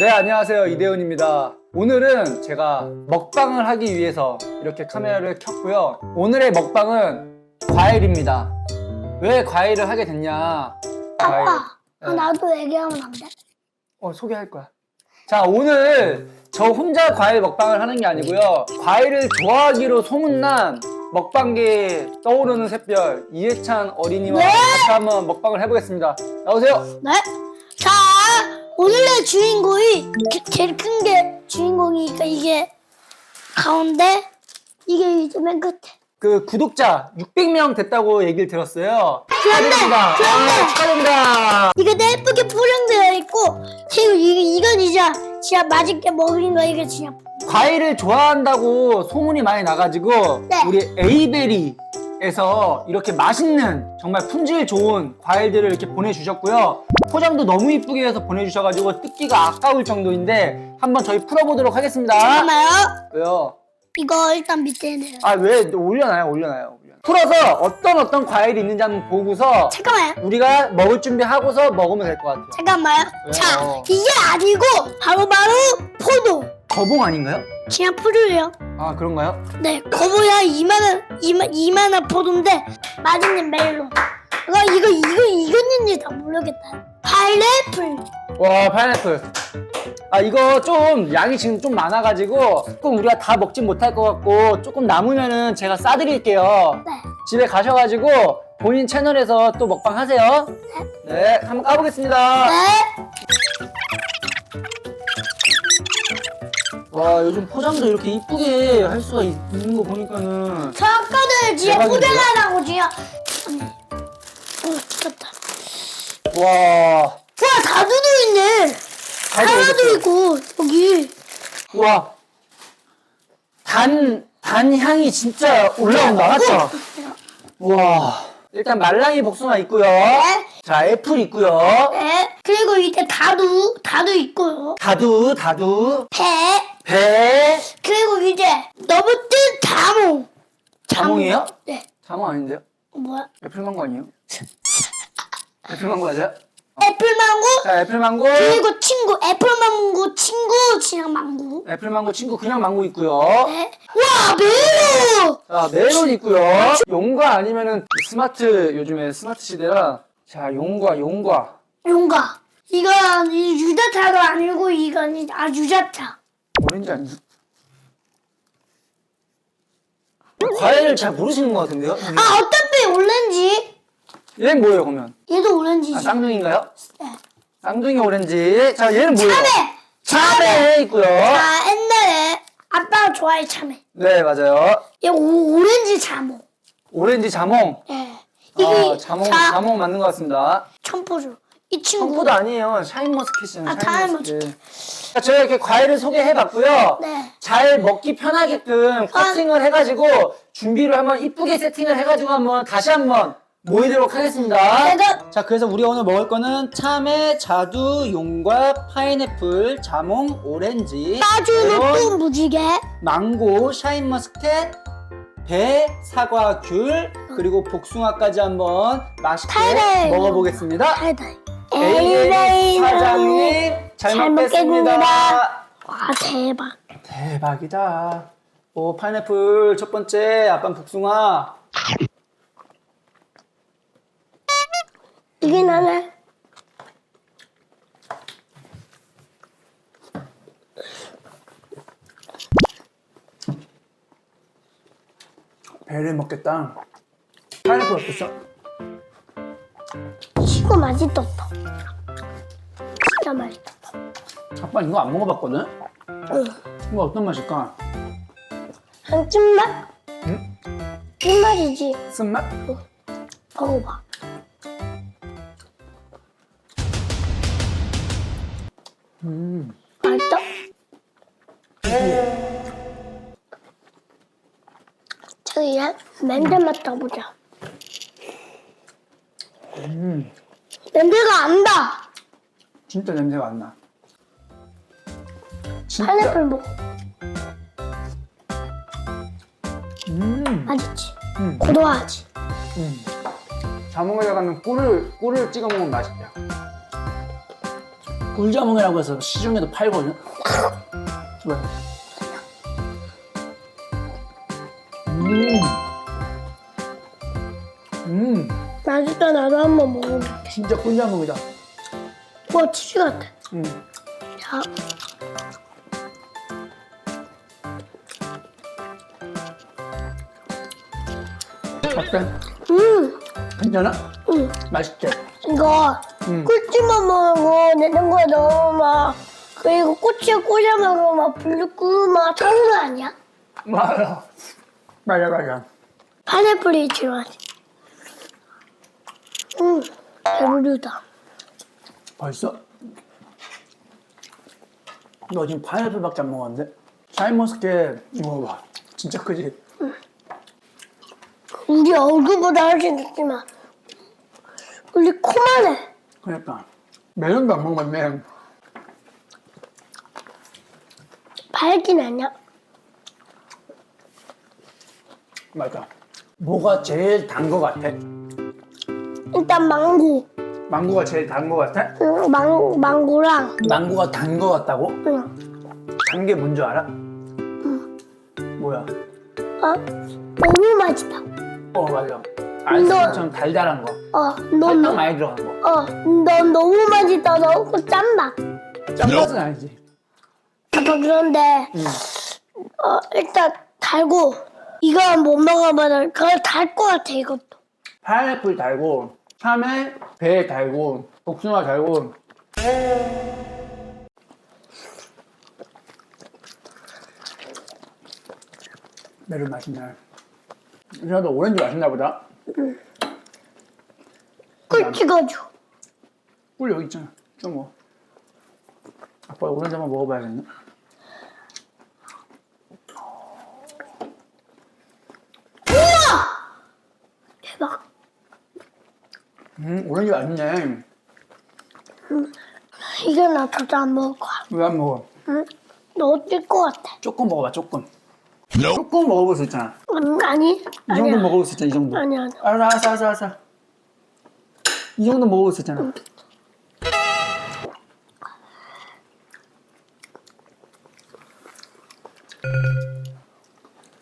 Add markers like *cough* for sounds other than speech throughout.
네, 안녕하세요. 이대훈입니다. 오늘은 제가 먹방을 하기 위해서 이렇게 카메라를 켰고요. 오늘의 먹방은 과일입니다. 왜 과일을 하게 됐냐? 과일. 아빠, 네. 아, 나도 얘기하면 안 돼? 어, 소개할 거야. 자, 오늘 저 혼자 과일 먹방을 하는 게 아니고요. 과일을 좋아하기로 소문난 먹방계에 떠오르는 샛별 이해찬 어린이와 네? 같이 한번 먹방을 해보겠습니다. 나오세요. 네? 자, 오늘의 주인공이 그- 제일 큰 게 주인공이니까 이게 가운데, 이게 이제 맨 끝에. 그 구독자 600명 됐다고 얘기를 들었어요. 그런데, 축하드립니다. 그런데. 아, 축하드립니다. 이게 다 예쁘게 포장되어 있고, 그리고 이건 진짜, 진짜 맛있게 먹는 거, 이게 진짜. 과일을 좋아한다고 소문이 많이 나가지고 네. 우리 에이베리 에서 이렇게 맛있는 정말 품질 좋은 과일들을 이렇게 보내주셨고요. 포장도 너무 이쁘게 해서 보내주셔가지고 뜯기가 아까울 정도인데 한번 저희 풀어보도록 하겠습니다. 잠깐만요. 왜요? 이거 일단 밑에 내요. 아 왜 올려놔요 올려놔요 올려놔요. 풀어서 어떤 어떤 과일이 있는지 한번 보고서 잠깐만요. 우리가 먹을 준비하고서 먹으면 될 것 같아요. 잠깐만요. 왜요? 자, 이게 아니고, 바로바로 포도. 거봉 아닌가요? 그냥 포도예요. 아 그런가요? 네, 거보야 이만한 이만 이만한 포도인데 맛있는 멜로. 이거 이거 이거 이거는지 다 모르겠다. 파인애플. 와 파인애플 아 이거 좀 양이 지금 좀 많아가지고 조금 우리가 다 먹진 못할 것 같고 조금 남으면은 제가 싸드릴게요 네. 집에 가셔가지고 본인 채널에서 또 먹방 하세요 네 한번 까보겠습니다 네. 와 요즘 포장도 이렇게 이쁘게 할 수가 있, 는거 보니까는 저 아까도 대박인데요? 포장하라고. 아니. 어, 찍었다. 와 와, 다두도 있네. 하나도 어딨어요? 있고 여기. 와. 단, 단 향이 진짜 올라온다, 맞죠? 와. 일단 말랑이 복숭아 있고요. 네. 자, 애플 있고요. 네. 그리고 이제 다두 다두 있고요. 다두, 다두, 배. 배. 그리고 이제 너무 뜬 자몽. 자몽이에요? 네. 자몽 아닌데요? 뭐야? 애플 망고 아니에요? *laughs* 애플 망고 맞아요? 애플망고. 자, 애플망고. 그리고 친구 애플망고 친구 지랑 망고 애플망고 친구 그냥 망고 있고요. 네. 와 메로 자, 메론 있고요. 용과 아니면은 스마트, 요즘에 스마트 시대라. 자, 용과, 용과. 용가 이건 이 유자차도 아니고 이건 아 유자차 오렌지 아니에요? 과일을 잘 모르시는 것 같은데요? 아 어차피 오렌지 얘는 뭐예요, 그러면? 얘도 오렌지지 아, 쌍둥이인가요? 네. 쌍둥이 오렌지. 자, 얘는 뭐예요? 참외 참외 있고요. 아 옛날에 아빠가 좋아해 참외 네, 맞아요. 얘 오, 오렌지 자몽 오렌지 자몽. 예 아, 이게 자몽, 자, 자몽 맞는 것 같습니다. 청포도 이 친구 청포도 아니에요. 샤인머스켓이잖아요. 아, 샤인머스켓. 자, 저희 이렇게 과일을 소개해봤고요. 네. 잘 먹기 편하게끔 커팅을 해가지고 준비를 한번 이쁘게 세팅을 해가지고 한번 다시 한번 모이도록 하겠습니다. 내가 자, 그래서 우리가 오늘 먹을 거는 참외, 자두, 용과, 파인애플, 자몽, 오렌지, 빠주는 무지개 망고, 샤인머스켓, 배, 사과, 귤, 그리고 복숭아까지 한번 맛있게 타이레이. 먹어보겠습니다. 달달 에이베리 사장님 잘, 잘 먹겠습니다. 먹겠습니다. 와 대박 대박이다. 오 파인애플 첫 번째, 아빠 복숭아. 이게 나네 배를 먹겠다. 파인애플 어땠어? 이거 맛있었다. 진짜 맛있었다. 아빠 이거 안 먹어봤거든? 응. 이거 어떤 맛일까? 한 찐맛? 응? 찐맛이지. 쓴맛? 먹어봐. 음. 맛있어? 저기 얘 냄새 맡아보자. 음. 냄새가 안 나. 진짜 냄새가 안 나. 진짜. 파인애플 먹어. 음. 맛있지? 음. 고소하지? 음. 자몽에다가는 꿀을 꿀을 찍어 먹으면 맛있대요. 꿀자몽이라고 해서 시중에도 팔거든요. 왜? 음. 음. 맛있다 나도 한번 먹어볼게. 진짜 꿀자몽이다. 와 치즈 같아. 음. 자, 어때? 음, 괜찮아? 음. 맛있지? 이거 음. 꿀찜만 먹고 내는 거에 너무 막 그리고 꼬치에 꽂아 먹으면 막 불고 막 청소 아니야? 맞아. 맞아, 맞아. 파인애플이 들어가지. 음, 배부르다. 벌써? 너 지금 파인애플밖에 안 먹었는데? 샤인머스켓 먹어봐. 진짜 크지? 우리 얼굴보다 훨씬 작지만 우리 코만 해. 그러니까 멜론도 안 먹었네. 밝긴 아니야. 맞아. 뭐가 제일 단 거 같아? 일단 망고. 망고가 제일 단 거 같아? 응, 망, 망고랑 망고가 단 거 같다고? 응. 단 게 뭔지 알아? 뭐야? 어? 너무 맛있다. 어 맞아. 아이스크림처럼 달달한 거. 어, 너, 설탕 너, 많이 들어간 거. 어, 너 너무 맛있다. 너그 짠맛. 짠맛은 아니지. 아빠 그런데 응. 어, 일단 달고 이거 못 먹어봐도 그거 달것 같아 이것도. 파인애플 달고 참외, 배 달고 복숭아 달고 메론 맛있네. 이사도 오렌지 맛있나 보다. 꿀 찍어줘. 꿀 여기 있잖아. 좀 먹어. 아빠 오렌지 한번 먹어봐야겠네. 대박. 음, 오렌지 맛있네. 이거 나 저도 안 먹을 거야. 왜 안 먹어? 응? 너 어떨 것 같아? 조금 먹어봐, 조금. 조금 먹어볼 수 있잖아. 음, 아니. 이 정도 아니야. 먹어볼 수 있잖아, 이 정도. 아니야. 아니야. 알았어, 알았어, 알았어, 알았어. 이 정도 수 있잖아.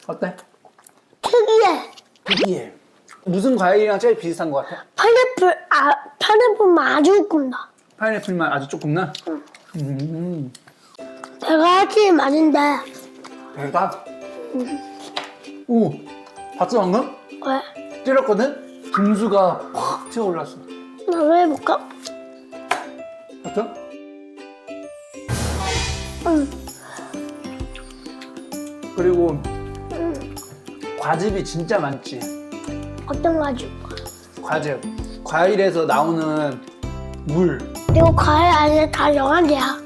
어때? 특이해. 특이해. 무슨 과일이랑 제일 비슷한 것 같아? 파인애플 아 파인애플만 아주 꾼다. 파인애플만 아주 조금 나? 음, 내가 하지 많은데 대박. 오, 봤어 방금? 왜? 찌렸거든? 분수가 확 튀어올랐어. 나도 해볼까? 봤어? 응. 그리고 과즙이 진짜 많지. 어떤 가지고? 과즙. 과일에서 나오는 물. 이거 과일 안에 다 영양제야.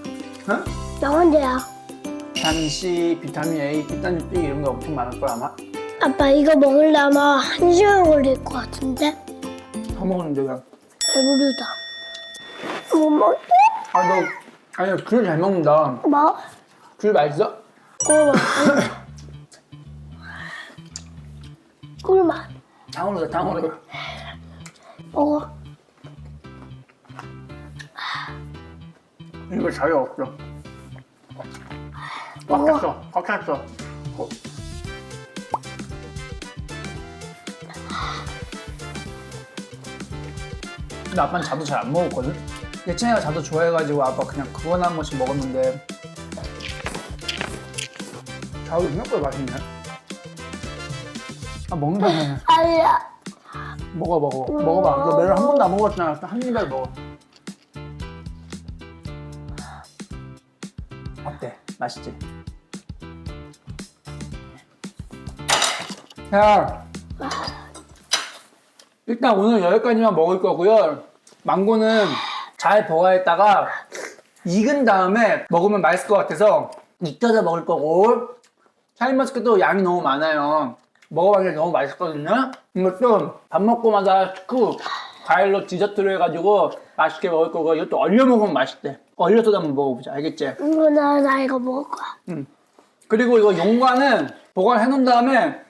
어? 영양제야. 비타민 C, 비타민 A, 비타민 B 이런 거 엄청 많을 거야 아마. 아빠 이거 먹으려면 한 시간 걸릴 것 같은데 다 먹었는데 왜? 배부르다. 뭐 먹지? 아너 아니야 귤잘 먹는다. 뭐? 귤 맛있어? 꿀맛. 꿀맛. 당으로다 당으로. 먹어. 이거 자유 없어. 꽉 찼어. 꽉 찼어. 근데 아빠는 자두 잘 안 먹었거든? 예찬이가 자두 좋아해가지고 아빠 그냥 그거나 한 번씩 먹었는데 자두 생각보다 맛있네 아 먹는다 해 *laughs* 아니야. 먹어 먹어 먹어봐 너 매를 한 번도 안 먹었잖아 한 입에 먹어 어때? 맛있지? 야 일단 오늘 여기까지만 먹을 거고요. 망고는 잘 보관했다가 익은 다음에 먹으면 맛있을 것 같아서 익혀서 먹을 거고. 샤인머스켓도 양이 너무 많아요. 먹어봤는데 너무 맛있거든요. 이것도 밥 먹고마다 그 과일로 디저트로 해가지고 맛있게 먹을 거고. 이것도 얼려 먹으면 맛있대. 얼려서도 한번 먹어보자. 알겠지? 이거 나, 나 이거 먹을 거야. 그리고 이거 용과는 보관해 놓은 다음에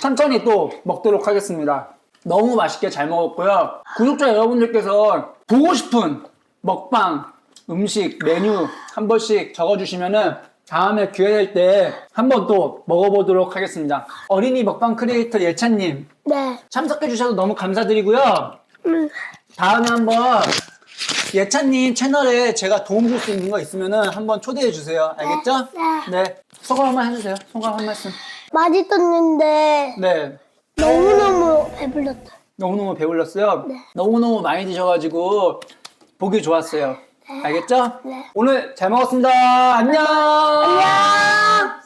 천천히 또 먹도록 하겠습니다. 너무 맛있게 잘 먹었고요. 구독자 여러분들께서 보고 싶은 먹방 음식 메뉴 한 번씩 적어주시면은 다음에 기회 될 때 한번 또 먹어보도록 하겠습니다. 어린이 먹방 크리에이터 예찬님 네. 참석해 주셔서 너무 감사드리고요. 음. 다음에 한번 예찬님 채널에 제가 도움 줄 수 있는 거 있으면은 한번 초대해 주세요. 알겠죠? 네. 소감 한 번 해주세요. 소감 한 말씀. 맛있었는데 네. 너무너무 배불렀다. 너무너무 배불렀어요. 네. 너무너무 많이 드셔가지고 보기 좋았어요. 알겠죠? 네. 오늘 잘 먹었습니다. 안녕. 안녕.